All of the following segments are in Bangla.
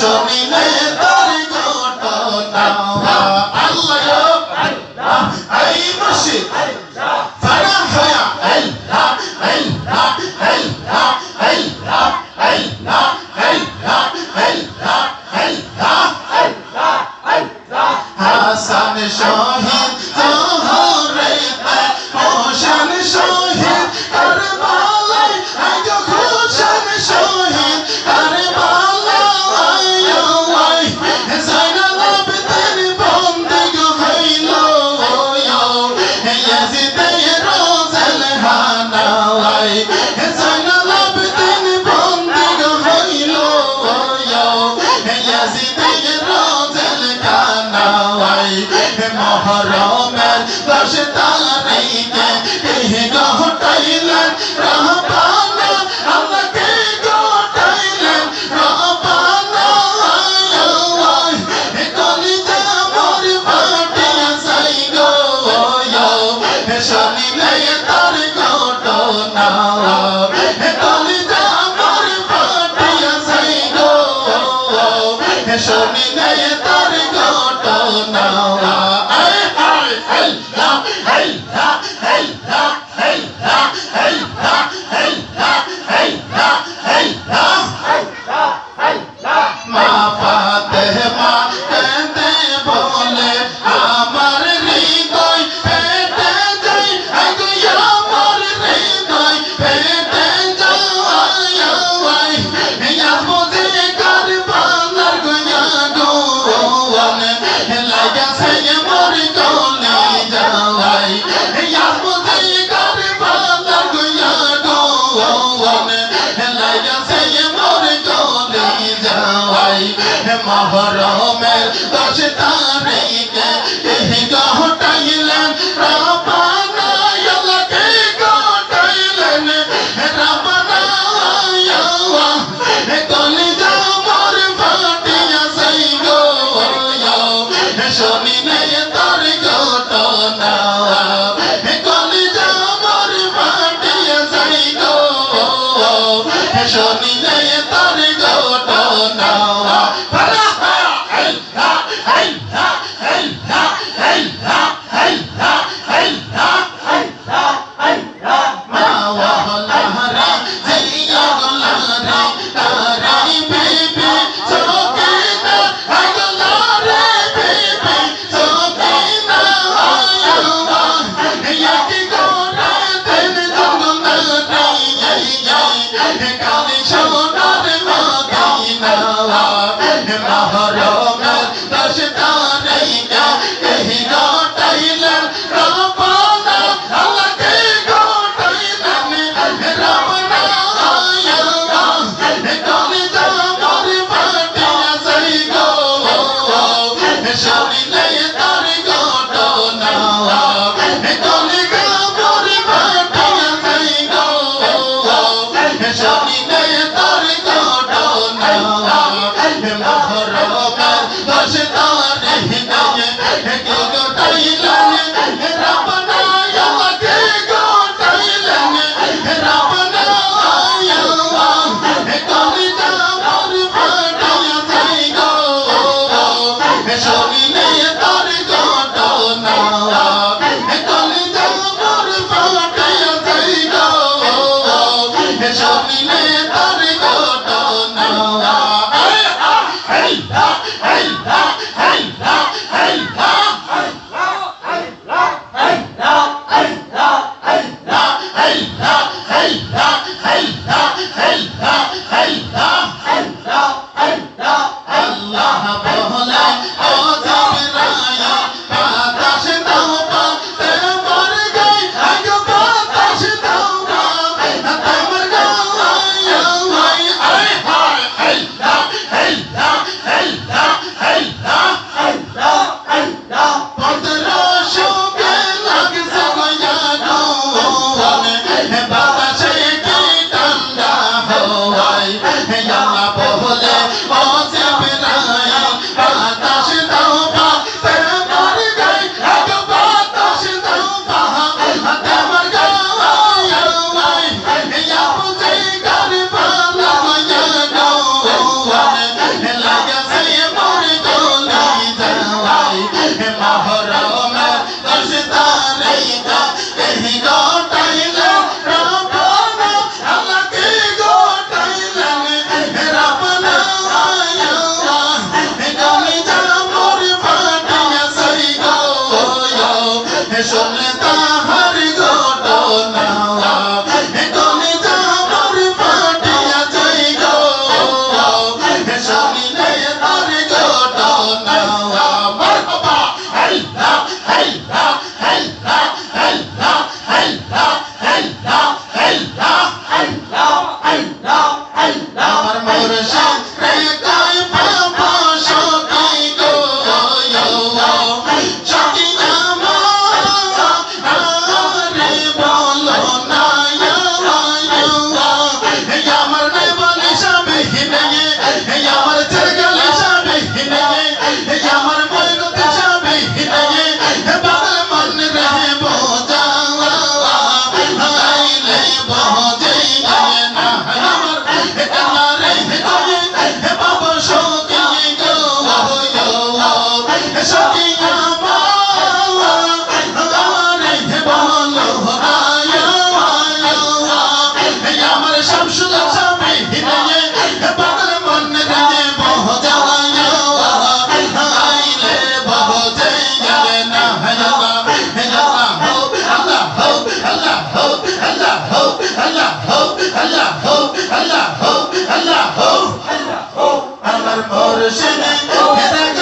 সমিল হে মহরমের দশ তারিখে এই গহটাইলেন রহমান, আমাকে গহটাইলেন রহমান। কলিতে মোর বাটে যাই গো, হে শনিলে তার ঘটনা। হে কলিতে মোর বাটে যাই গো, হে শনিলে তার আমার হৃদয় ফেটে যাই আগে আমার হৃদয় ফেটে যাও আয় আয় ইয়া মোদে কারবালার গুয়া গোয়ান লাগা সে মোর কোনে যাওয়াই। ইয়া মোদে কারবালার গুয়া গোয়ান লাগা সে মোর Show me now your thought, go, go, now. Seja هلا هلا শুনে তাহার ঘটনা। Now! মুর্শিদ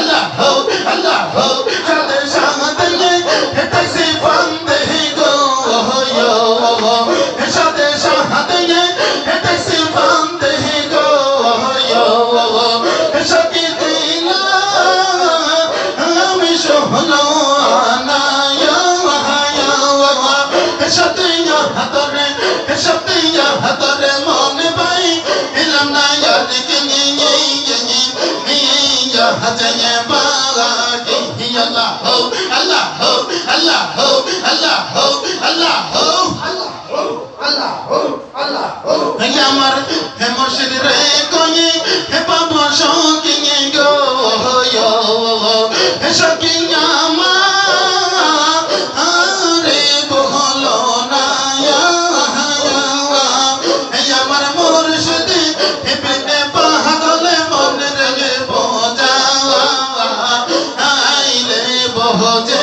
আল্লাহ হো আল্লাহ হো খাদের সামাদলে হেতাসি ফান্দে গো হয়ো হেসাদে সাহাদলে হেতাসি ফান্দে গো হয়ো হেসাকি দিনা আমি সোহনা আমার হে মুর্শিদ রে কয়ে, হে বাবা সকিয়ে গো হে সকিয়া মা রে বহল না হে আমার মুর্শিদ, হে পেটে পাহাড়লে মনে রে বোঝা। আইলে বোঝা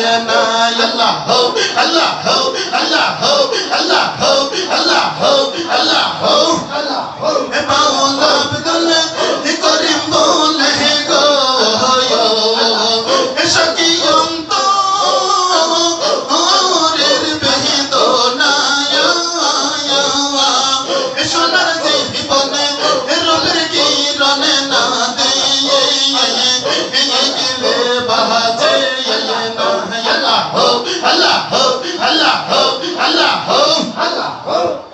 ilaha illallah ho Allah ho Allah ho Allah ho Allah ho Allah ho Allah ho e maula bidalla ni karim bole go yo e shaki onto orer behdo na yo yo e shonar je bone